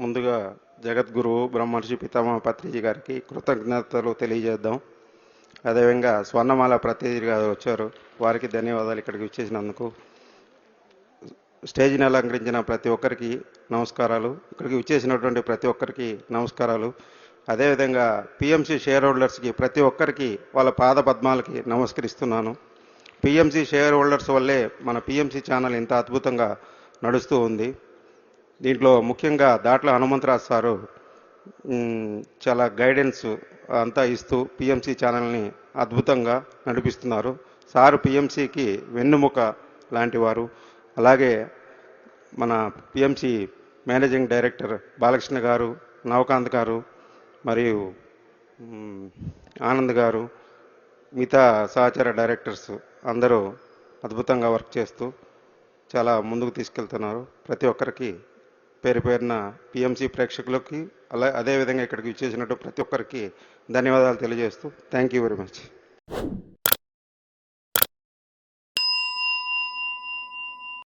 ముందుగా జగద్గురువు బ్రహ్మర్షి పితామహ పత్రిజీ గారికి కృతజ్ఞతలు తెలియజేద్దాం. అదేవిధంగా స్వర్ణమాల ప్రతినిధి గారు వచ్చారు. వారికి ధన్యవాదాలు ఇక్కడికి వచ్చేసినందుకు. స్టేజ్ని అలంకరించిన ప్రతి ఒక్కరికి నమస్కారాలు. ఇక్కడికి వచ్చేసినటువంటి ప్రతి ఒక్కరికి నమస్కారాలు. అదేవిధంగా పిఎంసి షేర్ హోల్డర్స్కి ప్రతి ఒక్కరికి వాళ్ళ పాద పద్మాలకి నమస్కరిస్తున్నాను. పిఎంసి షేర్ హోల్డర్స్ వల్లే మన పిఎంసి ఛానల్ ఇంత అద్భుతంగా నడుస్తూ ఉంది. దీంట్లో ముఖ్యంగా దాట్ల హనుమంతరాజు సారు చాలా గైడెన్స్ అంతా ఇస్తూ పిఎంసి ఛానల్ని అద్భుతంగా నడిపిస్తున్నారు. సారు పిఎంసికి వెన్నుముక లాంటి వారు. అలాగే మన పిఎంసి మేనేజింగ్ డైరెక్టర్ బాలకృష్ణ గారు నవకాంత్ గారు మరియు ఆనంద్ గారు మిగతా సహచర డైరెక్టర్స్ అందరూ అద్భుతంగా వర్క్ చేస్తూ చాలా ముందుకు తీసుకెళ్తున్నారు. ప్రతి ఒక్కరికి పేరు పేరున పిఎంసి ప్రేక్షకులకి అలా అదేవిధంగా ఇక్కడికి ఇచ్చేసినట్టు ప్రతి ఒక్కరికి ధన్యవాదాలు తెలియజేస్తూ థ్యాంక్ యూ వెరీ మచ్.